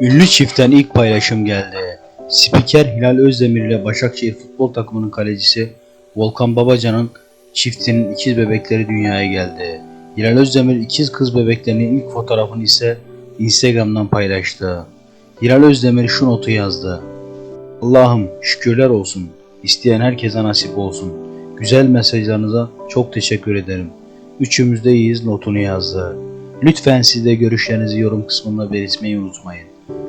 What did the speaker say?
Ünlü çiftten ilk paylaşım geldi. Spiker Hilal Özdemir ile Başakşehir futbol takımının kalecisi Volkan Babacan'ın çiftinin ikiz bebekleri dünyaya geldi. Hilal Özdemir ikiz kız bebeklerinin ilk fotoğrafını ise Instagram'dan paylaştı. Hilal Özdemir şu notu yazdı. Allah'ım şükürler olsun. İsteyen herkese nasip olsun. Güzel mesajlarınıza çok teşekkür ederim. Üçümüz de iyiyiz notunu yazdı. Lütfen siz de görüşlerinizi yorum kısmında belirtmeyi unutmayın.